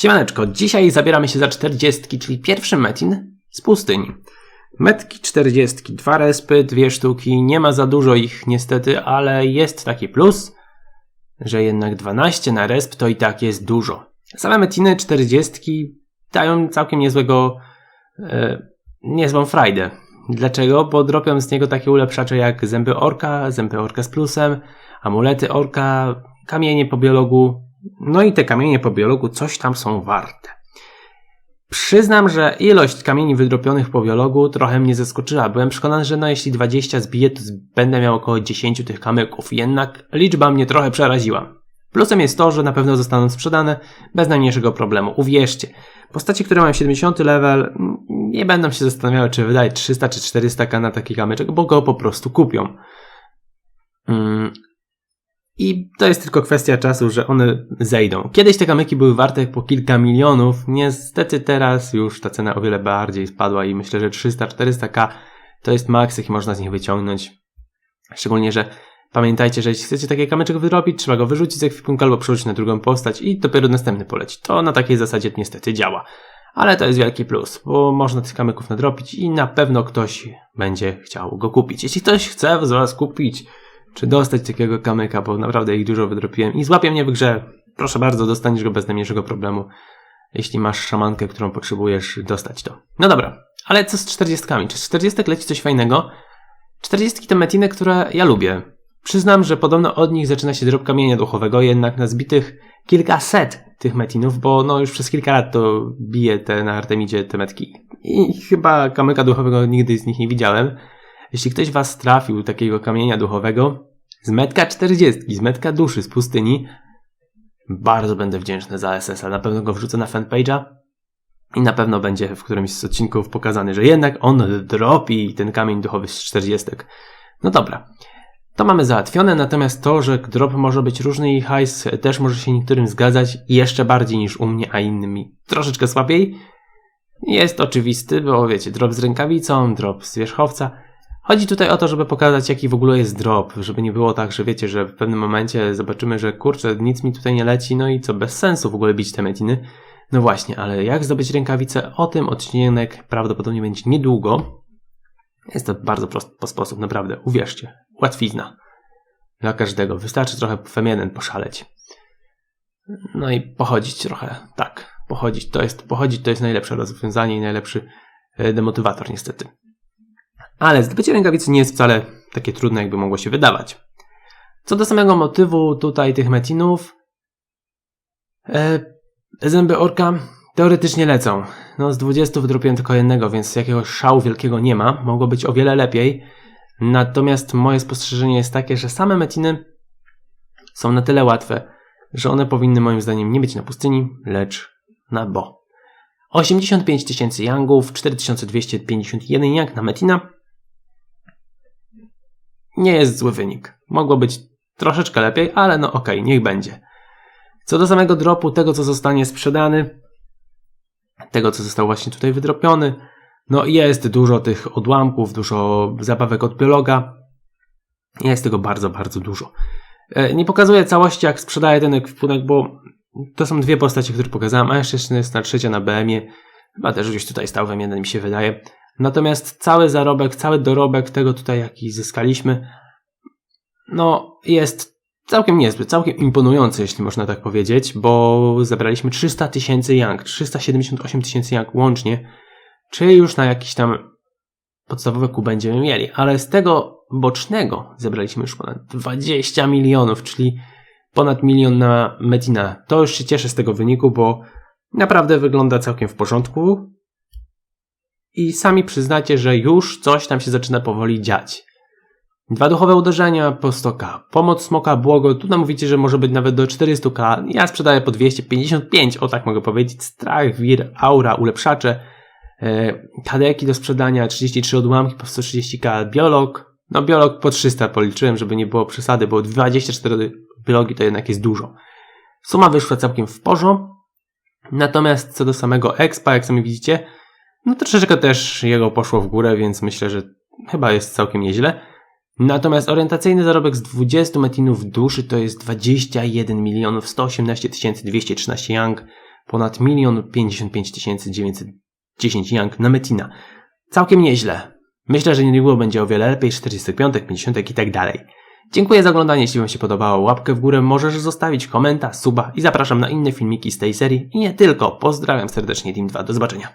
Siemaneczko, dzisiaj zabieramy się za 40, czyli pierwszy metin z pustyni. Metki 40, dwa respy, dwie sztuki, nie ma za dużo ich niestety, ale jest taki plus, że jednak 12 na resp to i tak jest dużo. Same metiny 40 dają całkiem niezłego, e, niezłą frajdę. Dlaczego? Bo dropią z niego takie ulepszacze jak zęby orka, zęby orka z plusem, amulety orka, kamienie po biologu, no i te kamienie po biologu coś tam są warte. Przyznam, że ilość kamieni wydropionych po biologu trochę mnie zaskoczyła. Byłem przekonany, że no jeśli 20 zbiję, to będę miał około 10 tych kamyków. Jednak liczba mnie trochę przeraziła. Plusem jest to, że na pewno zostaną sprzedane bez najmniejszego problemu. Uwierzcie, postaci, które mają 70 level, nie będą się zastanawiały, czy wydać 300 czy 400 k na taki kamyczek, bo go po prostu kupią. I to jest tylko kwestia czasu, że one zejdą. Kiedyś te kamyki były warte po kilka milionów. Niestety teraz już ta cena o wiele bardziej spadła i myślę, że 300-400k to jest maks, jaki można z nich wyciągnąć. Szczególnie, że pamiętajcie, że jeśli chcecie taki kamyczek wyrobić, trzeba go wyrzucić z ekwipunku albo przerzucić na drugą postać i dopiero następny poleci. To na takiej zasadzie niestety działa. Ale to jest wielki plus, bo można tych kamyków nadrobić i na pewno ktoś będzie chciał go kupić. Jeśli ktoś chce z Was kupić czy dostać takiego kamyka, bo naprawdę ich dużo wydropiłem i złapie mnie w grze. Proszę bardzo, dostaniesz go bez najmniejszego problemu, jeśli masz szamankę, którą potrzebujesz dostać to. No dobra, ale co z 40? Czy z 40 leci coś fajnego? 40 to metiny, które ja lubię. Przyznam, że podobno od nich zaczyna się drop kamienia duchowego, jednak na zbitych kilkaset tych metinów, bo no już przez kilka lat to bije te na Artemidzie te metki. I chyba kamyka duchowego nigdy z nich nie widziałem. Jeśli ktoś was trafił takiego kamienia duchowego, z metka 40, z metka duszy z pustyni, bardzo będę wdzięczny za SS-a. Na pewno go wrzucę na fanpage'a i na pewno będzie w którymś z odcinków pokazany, że jednak on dropi ten kamień duchowy z 40. No dobra. To mamy załatwione, natomiast to, że drop może być różny i hajs też może się niektórym zgadzać jeszcze bardziej niż u mnie, a innym troszeczkę słabiej, jest oczywisty, bo wiecie, drop z rękawicą, drop z wierzchowca – Chodzi tutaj o to, żeby pokazać, jaki w ogóle jest drop, żeby nie było tak, że wiecie, że w pewnym momencie zobaczymy, że kurczę, nic mi tutaj nie leci, no i co, bez sensu w ogóle bić te metiny. No właśnie, ale jak zdobyć rękawice? O tym odcinek prawdopodobnie będzie niedługo. Jest to bardzo prosty sposób, naprawdę, uwierzcie. Łatwizna. Dla każdego. Wystarczy trochę FM1 poszaleć. No i pochodzić trochę. Tak, pochodzić. To jest, pochodzić to jest najlepsze rozwiązanie i najlepszy e, demotywator niestety. Ale zdobycie rękawicy nie jest wcale takie trudne, jakby mogło się wydawać. Co do samego motywu tutaj tych metinów, e, zęby orka teoretycznie lecą. No z 20 wydropiłem tylko jednego, więc jakiegoś szału wielkiego nie ma. Mogło być o wiele lepiej. Natomiast moje spostrzeżenie jest takie, że same metiny są na tyle łatwe, że one powinny moim zdaniem nie być na pustyni, lecz na bo. 85 tysięcy yangów, 4251 yang na metina, nie jest zły wynik. Mogło być troszeczkę lepiej, ale no okej, okay, niech będzie. Co do samego dropu, tego co zostanie sprzedany, tego co został właśnie tutaj wydropiony, no jest dużo tych odłamków, dużo zabawek od biologa. Jest tego bardzo, bardzo dużo. E, nie pokazuję całości, jak sprzedaję ten ekwipunek, bo to są dwie postacie, które pokazałem, a jeszcze jest na trzecia na BM-ie. Chyba też gdzieś tutaj stał w M1, mi się wydaje. Natomiast cały zarobek, cały dorobek tego tutaj, jaki zyskaliśmy, no jest całkiem niezły, całkiem imponujący, jeśli można tak powiedzieć, bo zebraliśmy 300 tysięcy yang, 378 tysięcy yang łącznie, czy już na jakiś tam podstawowy kół będziemy mieli, ale z tego bocznego zebraliśmy już ponad 20 milionów, czyli ponad milion na Medina. To już się cieszę z tego wyniku, bo naprawdę wygląda całkiem w porządku i sami przyznacie, że już coś tam się zaczyna powoli dziać. Dwa duchowe uderzenia po 100k. Pomoc smoka błogo. Tu nam mówicie, że może być nawet do 400k. Ja sprzedaję po 255, o tak mogę powiedzieć. Strach, wir, aura, ulepszacze. E, kadeki do sprzedania, 33 odłamki po 130k. Biolog. No biolog po 300 policzyłem, żeby nie było przesady, bo 24 biologii to jednak jest dużo. Suma wyszła całkiem w porządku. Natomiast co do samego expa, jak sami widzicie, no troszeczkę też jego poszło w górę, więc myślę, że chyba jest całkiem nieźle. Natomiast orientacyjny zarobek z 20 metinów duszy to jest 21 milionów 118 213 yang ponad 1 55 910 young na Metina. Całkiem nieźle. Myślę, że niedługo będzie o wiele lepiej, 45, 50 i tak dalej. Dziękuję za oglądanie, jeśli Wam się podobało, łapkę w górę możesz zostawić, komentarz, suba i zapraszam na inne filmiki z tej serii i nie tylko. Pozdrawiam serdecznie Team 2, do zobaczenia.